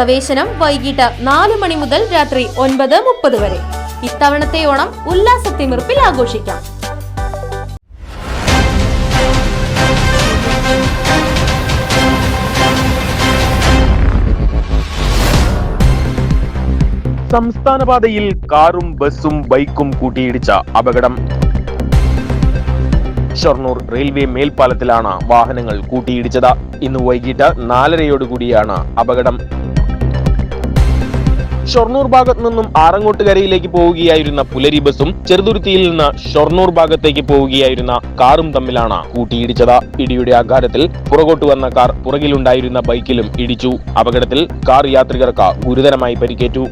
പ്രവേശനം വൈകിട്ട് നാല് മണി മുതൽ രാത്രി ഒൻപത് മുപ്പത് വരെ. ഇത്തവണത്തെ ഓണം ഉല്ലാസത്തിമിർപ്പിൽ ആഘോഷിക്കാം. സംസ്ഥാനപാതയിൽ കാറും ബസ്സും ബൈക്കും കൂട്ടിയിടിച്ച അപകടം. ഷൊർണൂർ റെയിൽവേ മേൽപ്പാലത്തിലാണ് വാഹനങ്ങൾ കൂട്ടിയിടിച്ചത്. ഇന്ന് വൈകിട്ട് നാലരയോടുകൂടിയാണ് അപകടം. ഷൊർണൂർ ഭാഗത്ത് നിന്നും ആറങ്ങോട്ടുകരയിലേക്ക് പോവുകയായിരുന്ന പുലരി ബസും ചെറുതുരുത്തിയിൽ നിന്ന് ഷൊർണൂർ ഭാഗത്തേക്ക് പോവുകയായിരുന്ന കാറും തമ്മിലാണ് കൂട്ടിയിടിച്ചത്. ഇടിയുടെ ആഘാതത്തിൽ പുറകോട്ട് വന്ന കാർ പുറകിലുണ്ടായിരുന്ന ബൈക്കിലും ഇടിച്ചു. അപകടത്തിൽ കാർ യാത്രികർക്ക് ഗുരുതരമായി പരിക്കേറ്റു.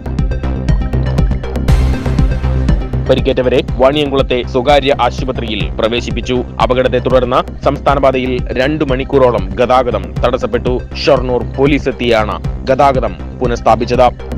പരിക്കേറ്റവരെ വാണിയംകുളത്തെ സ്വകാര്യ ആശുപത്രിയിൽ പ്രവേശിപ്പിച്ചു. അപകടത്തെ തുടർന്ന് സംസ്ഥാനപാതയിൽ രണ്ടു മണിക്കൂറോളം ഗതാഗതം തടസ്സപ്പെട്ടു. ഷൊർണൂർ പോലീസ് എത്തിയാണ് ഗതാഗതം പുനഃസ്ഥാപിച്ചത്.